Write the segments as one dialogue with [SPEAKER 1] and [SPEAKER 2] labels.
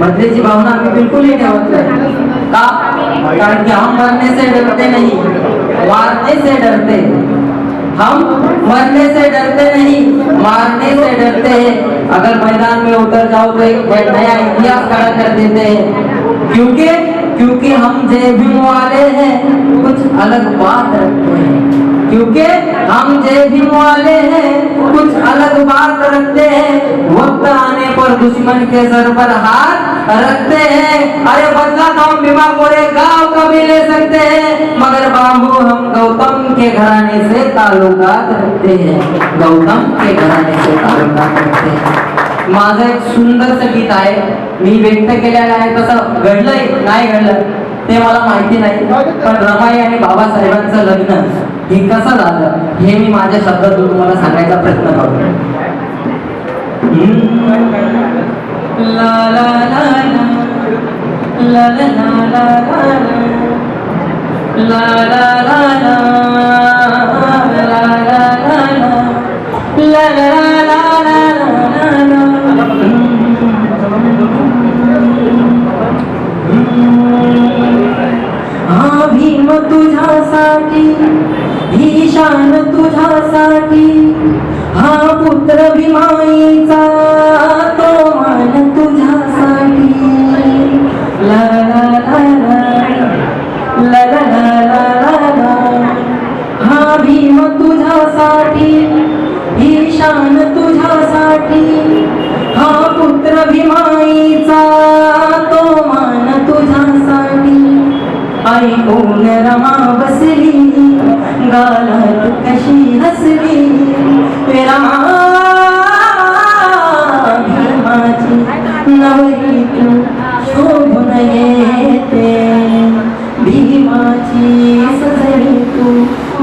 [SPEAKER 1] बदलेची भावना आम्ही बिलकुलही ठेवत नाही का? कारण की हम मरने से डरते नहीं, मारने से डरते हम मरने से डरते नहीं, मारने से डरते हैं। अगर मैदान में उतर जाओ तो एक नया इतिहास खड़ा कर देते हैं। क्योंकि क्योंकि हम भीम वाले हैं, कुछ अलग बात रखते हैं। क्योंकि हम भीम वाले हैं, कुछ अलग बात रखते हैं। वक्त आने पर दुश्मन के सर पर हाथ रखते हैं। अरे बदला तो हम बीमा पूरे गांव कभी ले सकते हैं। मगर बाबू हम गौतम के घराने से ताल्लुकात रखते हैं। गौतम के घराने से ताल्लुकात रखते हैं। माझं एक सुंदरसं गीत आहे. मी व्यक्त केलेलं आहे. तसं घडलंय नाही घडलं ते मला माहिती नाही. पण रमाई आणि बाबासाहेबांचं लग्न हे कसं झालं हे मी माझ्या शब्दातून तुम्हाला सांगायचा प्रयत्न करतो हम्म. ला ला ला ला. ला ला ला ला ला ला. ला ला ला ला. ला ला ला ला. ला ला ला ला ला ला. हा भीम तुझ्यासाठी ही शान तुझ्यासाठी हा पुत्र भीमाईचा तो भीम तुझ्यासाठी ही शान तुझ्यासाठी हा पुत्र भीमाईचा तो मान तुझ्यासाठी ऐकून रमा बसली गालात कशी हसली रमा भीमाची नवरी तू शोभून येते. भीमाची सजली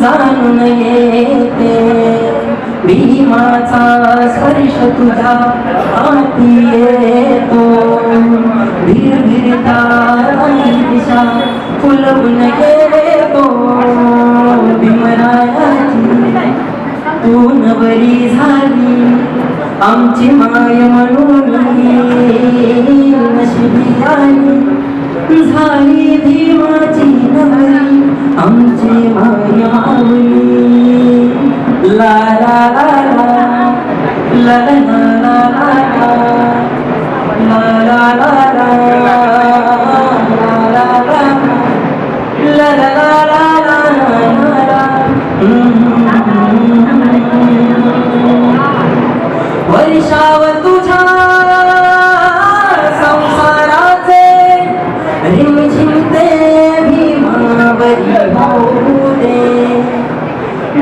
[SPEAKER 1] जाणून येते भीमाचा स्पर्श तुझा आती येतो. धीर धीरता दिशा फुलवून येतो. भीमरायाची तू नवरी झाली. आमची माय म्हणून नशिबी आली झाली भीमाची नवरी. आमची माय ला ला ला ला ला ला ला ला ला ला ला ला ला ला वर्षाव तुझ्या संसाराचे रिमझिमते भीमावरी होऊ